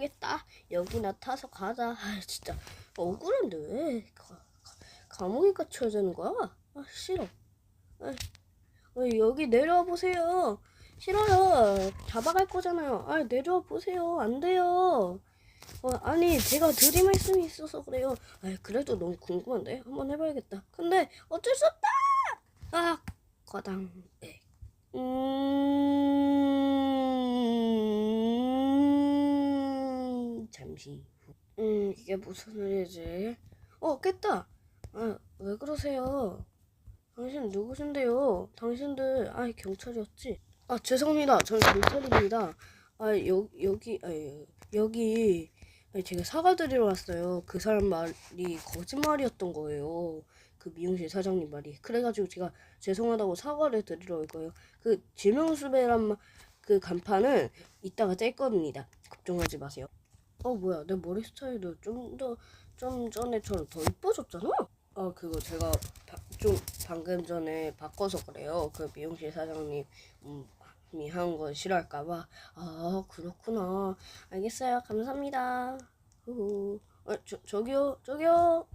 모르겠다. 여기 나 타서 가자. 아 진짜 억울한데 왜 가, 가, 감옥에 갇혀야 되는 거야? 아 싫어. 아, 아, 여기 내려와 보세요. 싫어요. 잡아갈 거잖아요. 아 내려와 보세요. 안 돼요. 어, 아니 제가 드릴 말씀이 있어서 그래요. 아 그래도 너무 궁금한데 한번 해봐야겠다. 근데 어쩔 수 없다. 아 과당. 네. 음 잠시 후. 음 이게 무슨 일이지? 어 깼다. 아 왜 그러세요? 당신 누구신데요? 당신들 아 경찰이었지? 아 죄송합니다. 저는 경찰입니다. 아 여, 여기 아, 여기 아니, 제가 사과드리러 왔어요. 그 사람 말이 거짓말이었던 거예요. 그 미용실 사장님 말이. 그래가지고 제가 죄송하다고 사과를 드리러 올 거예요. 그 지명수배란 마- 그 간판은 이따가 뗄 겁니다. 걱정하지 마세요. 어 뭐야 내 머리 스타일도 좀 더 좀 전에처럼 더 이뻐졌잖아. 아 그거 제가 바- 좀 방금 전에 바꿔서 그래요. 그 미용실 사장님 음, 이 하는 거 싫어할까봐. 아 그렇구나. 알겠어요. 감사합니다. 후후. 어, 저, 저기요, 저기요.